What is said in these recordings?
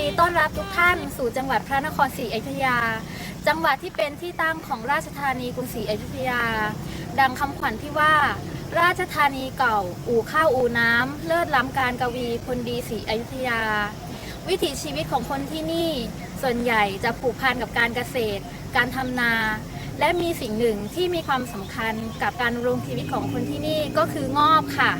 ดีค่ะยินดีต้อนรับทุกท่านสู่จังหวัดพระนครศรีอยุธยา จังหวัดที่เป็นที่ตั้งของราชธานีกรุงศรีอยุธยา ดังคำขวัญที่ว่า ราชธานีเก่า อู่ข้าวอู่น้ำเลิศล้ำการกวีคนดีศรีอยุธยา วิถีชีวิตของคนที่นี่ส่วนใหญ่จะผูกพันกับการเกษตร การทำนา และมีสิ่งหนึ่งที่มีความสำคัญกับการดำรงชีวิตของคนที่นี่ก็คืองอบค่ะ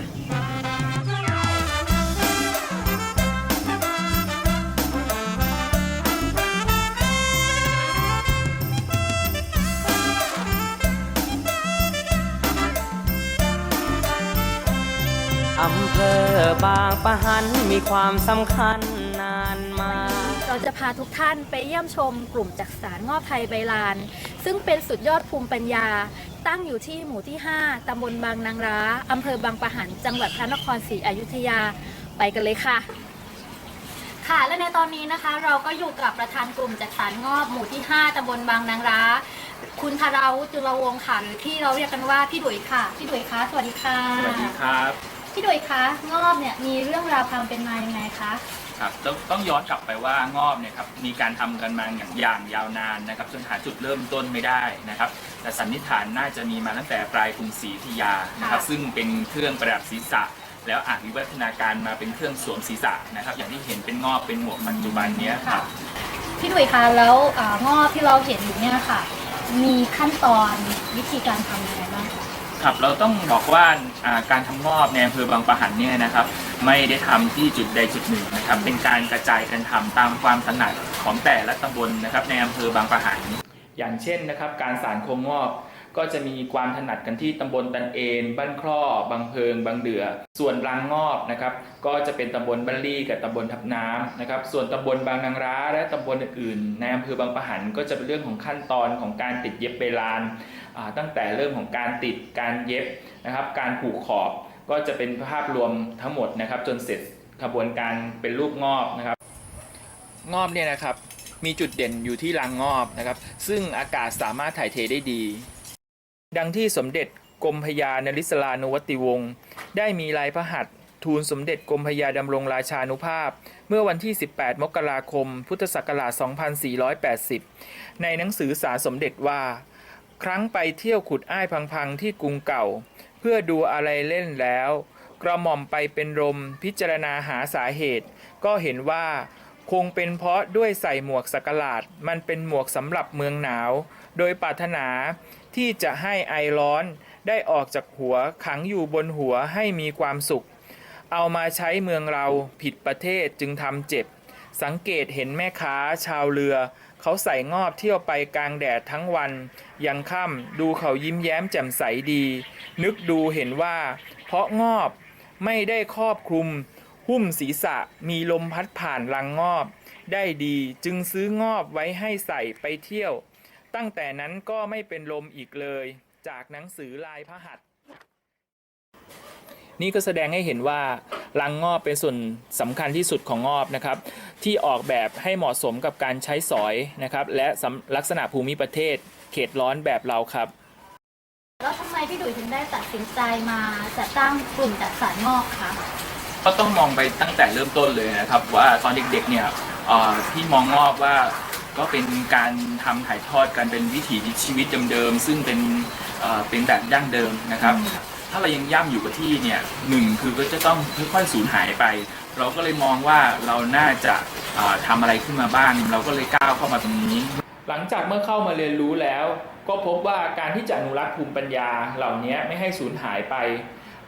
อำเภอบางปะหันมีความสำคัญนานมา เราจะพาทุกท่านไปเยี่ยมชมกลุ่มจักสารงอบไทยใบลาน ซึ่งเป็นสุดยอดภูมิปัญญา ตั้งอยู่ที่หมู่ที่ 5 ตำบลบางนางร้า อำเภอบางปะหัน จังหวัดพระนครศรีอยุธยา ไปกันเลยค่ะ ค่ะ และในตอนนี้นะคะ เราก็อยู่กับประธานกลุ่มจักสารงอบหมู่ที่ 5 ตำบลบางนางร้า คุณธาราวุฒิจุลวงศ์ค่ะหรือที่เราเรียกกันว่าพี่ดุยค่ะ พี่ดุยคะ สวัสดีค่ะ สวัสดีครับ พี่ดุยคะงอบเนี่ยมีเรื่องราวความเป็นมายังไงคะ ครับต้องต้องย้อนกลับไปว่างอบเนี่ยครับมีการทำกันมาอย่างอย่างยาวนานนะครับจนหาจุดเริ่มต้นไม่ได้นะครับแต่สันนิษฐานน่าจะมีมาตั้งแต่ปลายกรุงศรีอยุธยานะครับค่ะ ซึ่งเป็นเครื่องประดับศีรษะ แล้วอาจวิวัฒนาการมาเป็นเครื่องสวมศีรษะนะครับอย่างที่เห็นเป็นงอบเป็นหมวกปัจจุบันเนี้ยครับ พี่ดุยคะแล้วอ่างอบที่เราเห็นอยู่เนี่ยค่ะ มีขั้นตอนวิธีการทำยังไงบ้างคะ ครับเราต้องบอกว่าอ่าการทำงอบในอำเภอบางปะหันเนี่ยนะครับ ไม่ได้ทำที่จุดใดจุดหนึ่งนะครับ เป็นการกระจายกันทำตามความถนัดของแต่ละตำบลนะครับในอำเภอบางปะหัน อย่างเช่นนะครับ การสารโครงงอบ ก็จะมีความถนัดกันที่ตำบลตันเอนบ้านครอบางเพิง บางเดือ ส่วนรางงอบนะครับ ก็จะเป็นตำบลบ้านลี่กับตำบลทับน้ำนะครับ ส่วนตำบลบางนางร้า และตำบลอื่นๆในอำเภอบางปะหันก็จะเป็นเรื่องของขั้นตอนของการติดเย็บเบลานตั้งแต่เริ่มของการติดการเย็บนะครับ การผูกขอบก็จะเป็นภาพรวมทั้งหมดนะครับ จนเสร็จขบวนการเป็นรูปงอบนะครับ งอบเนี่ยนะครับมีจุดเด่นอยู่ที่รังงอบนะครับ ซึ่งอากาศสามารถถ่ายเทได้ดี ดังที่สมเด็จกรมพยานริศลานุวัติวงศ์ได้มีลายพระหัตถ์ทูลสมเด็จกรมพยาดำรงราชานุภาพ เมื่อวันที่ 18 มกราคม พุทธศักราช 2480 ในหนังสือสารสมเด็จว่า ครั้งไปเที่ยวขุดอ้ายพังๆ ที่กรุงเก่า เพื่อดูอะไรเล่นแล้ว กระหม่อมไปเป็นลมพิจารณาหาสาเหตุ ก็เห็นว่าคงเป็นเพราะด้วยใส่หมวกสักหลาด มันเป็นหมวกสำหรับเมืองหนาว โดยปรารถนา ที่จะให้ไอร้อนได้ออกจากหัวขังอยู่บนหัวให้มีความสุข เอามาใช้เมืองเราผิดประเทศจึงทำเจ็บ สังเกตเห็นแม่ค้าชาวเรือ เขาใส่งอบเที่ยวไปกลางแดดทั้งวัน ยังค่ำดูเขายิ้มแย้มแจ่มใสดี นึกดูเห็นว่า เพราะงอบไม่ได้ครอบคลุม หุ้มศีรษะมีลมพัดผ่านรังงอบ ได้ดีจึงซื้องอบไว้ให้ใส่ไปเที่ยว ตั้งแต่นั้นก็ไม่เป็นลมอีกเลย จากหนังสือลายพระหัตถ์นี่ก็แสดงให้เห็นว่ารังงอบเป็นส่วนสำคัญที่สุดของงอบนะครับ ที่ออกแบบให้เหมาะสมกับการใช้สอยนะครับ และสำลักษณะภูมิประเทศเขตร้อนแบบเราครับแล้วทำไมพี่ดุยถึงได้ตัดสินใจมาจัดตั้งกลุ่มจัดสรรงอกคะก็ต้องมองไปตั้งแต่เริ่มต้นเลยนะครับ ว่าตอนเด็กๆเนี่ยเอ่อที่มองงอบว่า ก็เป็นการทำถ่ายทอดกันเป็นวิถีชีวิตเดิมๆซึ่งเป็นเอ่อเป็นแบบดั้งเดิมนะครับ ถ้าเรายังย่ำอยู่กับที่เนี่ยหนึ่งคือก็จะต้องค่อยๆสูญหายไป เราก็เลยมองว่าเราน่าจะเอ่อทำอะไรขึ้นมาบ้าง เราก็เลยก้าวเข้ามาตรงนี้ หลังจากเมื่อเข้ามาเรียนรู้แล้ว ก็พบว่าการที่จะอนุรักษ์ภูมิปัญญาเหล่านี้ไม่ให้สูญหายไป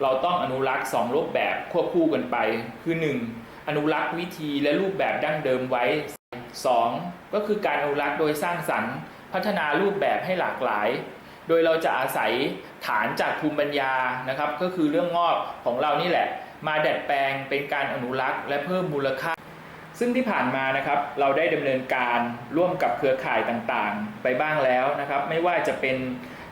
เราต้องอนุรักษ์สองรูปแบบควบคู่กันไป คือ 1. อนุรักษ์วิธีและรูปแบบดั้งเดิมไว้ 2. ก็คือการอนุรักษ์โดยสร้างสรรค์ พัฒนารูปแบบให้หลากหลาย โดยเราจะอาศัยฐานจากภูมิปัญญานะครับ ก็คือเรื่องงอกของเรานี่แหละ มาดัดแปลงเป็นการอนุรักษ์และเพิ่มมูลค่า ซึ่งที่ผ่านมานะครับ เราได้ดำเนินการร่วมกับเครือข่ายต่างๆ ไปบ้างแล้วนะครับ ไม่ว่าจะเป็น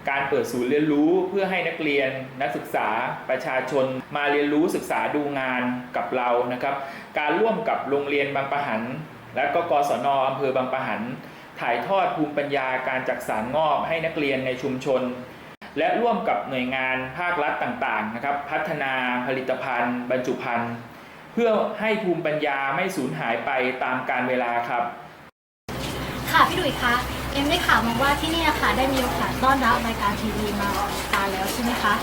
การเปิดศูนย์เรียนรู้เพื่อให้นักเรียน นักศึกษาประชาชน มาเรียนรู้ศึกษาดูงานกับเรานะครับ การร่วมกับโรงเรียนบางปะหัน และก็กศนอำเภอบางปะหัน ถ่ายทอดภูมิปัญญาการจักสานงอบให้นักเรียนในชุมชน และร่วมกับหน่วยงานภาครัฐต่างๆนะครับพัฒนาผลิตภัณฑ์ บรรจุภัณฑ์ เพื่อพื่อให้ภูมิปัญญาไม่สูญหายไปตามกาลเวลาครับ ค่ะพี่ดุยคะ เอ็มได้ข่าวมาว่าที่นี่ค่ะได้มีโอกาสต้อนรับรายการทีวีมาออกราการแล้วใช่ไหมคะ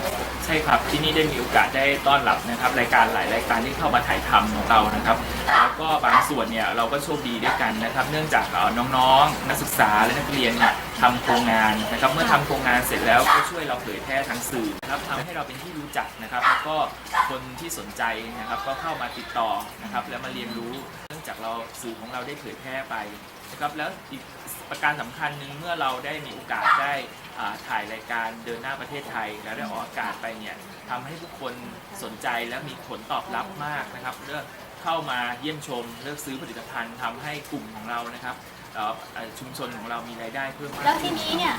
ใช่ครับที่นี่ได้มีโอกาสได้ต้อนรับนะครับรายการหลายรายการที่เข้ามาถ่ายทำของเรานะครับแล้วก็บางส่วนเนี่ยเราก็โชคดีด้วยกันนะครับ เนื่องจากเอ่อน้องๆ นักศึกษาและนักเรียนเนี่ยทำโครงงานนะครับเมื่อทำโครงงานเสร็จแล้วก็ช่วยเราเผยแพร่ทางสื่อนะครับทำให้เราเป็นที่รู้จักนะครับแล้วก็คนที่สนใจนะครับก็เข้ามาติดต่อนะครับแล้วมาเรียนรู้ เนื่องจากเราสื่อของเราได้เผยแพร่ไปนะครับแล้วอีก ประการสำคัญหนึ่งเมื่อเราได้มีโอกาสได้ถ่ายรายการเดินหน้าประเทศไทย แล้วได้ออกอากาศไปเนี่ยทำให้ทุกคนสนใจและมีผลตอบรับมากนะครับเลือกเข้ามาเยี่ยมชมเลือกซื้อผลิตภัณฑ์ทำให้กลุ่มของเรานะครับชุมชนของเรามีรายได้เพิ่มมากแล้วทีนี้เนี่ย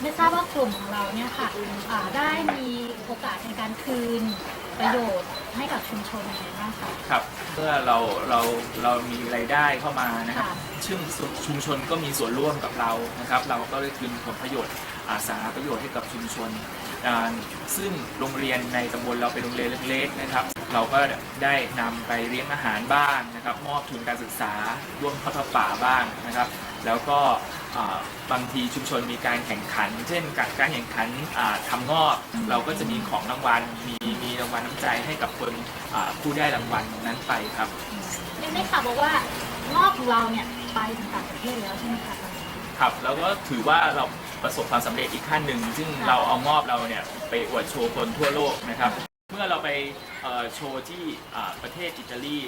ไม่ทราบว่ากลุ่มของเราเนี่ยค่ะได้มีโอกาสในการคืน ประโยชน์ให้กับชุมชนยังไงบ้างคะ ครับเมื่อเราเราเรามีรายได้เข้ามานะครับค่ะ ซึ่งชุมชนก็มีส่วนร่วมกับเรานะครับ เราก็ได้คืนผลประโยชน์อาสาประโยชน์ให้กับชุมชนอ่าซึ่งโรงเรียนในตำบลเราเป็นโรงเรียนเล็กๆนะครับ เราก็ได้นำไปเลี้ยงอาหารบ้างนะครับมอบทุนการศึกษาร่วมทอดผ้าป่าบ้างนะครับ แล้วก็อ่าบางทีชุมชนมีการแข่งขัน เช่นการการแข่งขันอ่าทำงอกเราก็จะมีของรางวัลมีมี รางวัลน้ำใจให้กับคนอ่าผู้ได้รางวัลนั้นไปครับเอ็มได้ข่าวบอกว่างอกของเราเนี่ยไปถึงต่างประเทศแล้วใช่ไหมคะครับแล้วก็ถือว่าเราประสบความสำเร็จอีกขั้นหนึ่ง ซึ่งเราเอามอบเราเนี่ยไปอวดโชว์คนทั่วโลกนะครับ เมื่อเราไปเอ่อโชว์ที่อ่าประเทศอิตาลี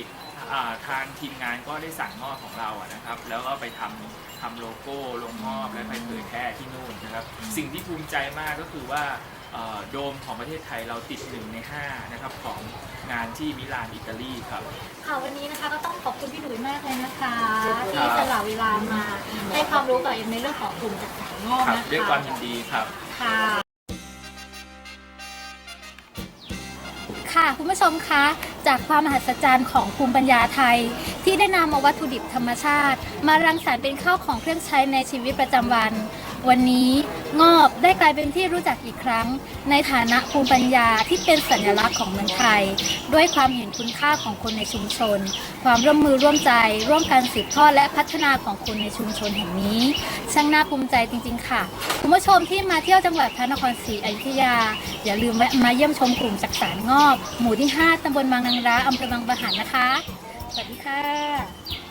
อ่าทางทีมงานก็ได้สั่งมอบของเราอะนะครับ แล้วก็ไปทำทำโลโก้ลงมอบและไปเผยแพร่ที่นู่นนะครับ สิ่งที่ภูมิใจมากก็คือว่าเอ่อ โดมของประเทศไทยเราติดหนึ่งในห้านะครับของงานที่มิลานอิตาลีครับ ค่ะวันนี้นะคะก็ต้องขอบคุณพี่หนุ่ยมากเลยนะคะ ที่สละเวลามาให้ความรู้กับเอ็มในเรื่องของกลุ่มจัดสรรงอกครับนะคะด้วยความยินดีครับค่ะค่ะคุณผู้ชมคะจากความมหัศจรรย์ของภูมิปัญญาไทย ที่ได้นำเอาวัตถุดิบธรรมชาติ มารังสรรค์เป็นข้าวของเครื่องใช้ในชีวิตประจำวัน วันนี้งอบได้กลายเป็นที่รู้จักอีกครั้ง ในฐานะภูมิปัญญาที่เป็นสัญลักษณ์ของเมืองไทย ด้วยความเห็นคุณค่าของคนในชุมชน ความร่วมมือร่วมใจ ร่วมกันสืบทอดและพัฒนาของคนในชุมชนแห่งนี้ ช่างน่าภูมิใจจริง ๆ ค่ะคุณผู้ชมที่มาเที่ยวจังหวัดพระนครศรีอยุธยา อย่าลืมแวะมาเยี่ยมชมกลุ่มจักสารงอกหมู่ที่ 5ตำบลบางนางร้าอำเภอบางปะหันนะคะสวัสดีค่ะ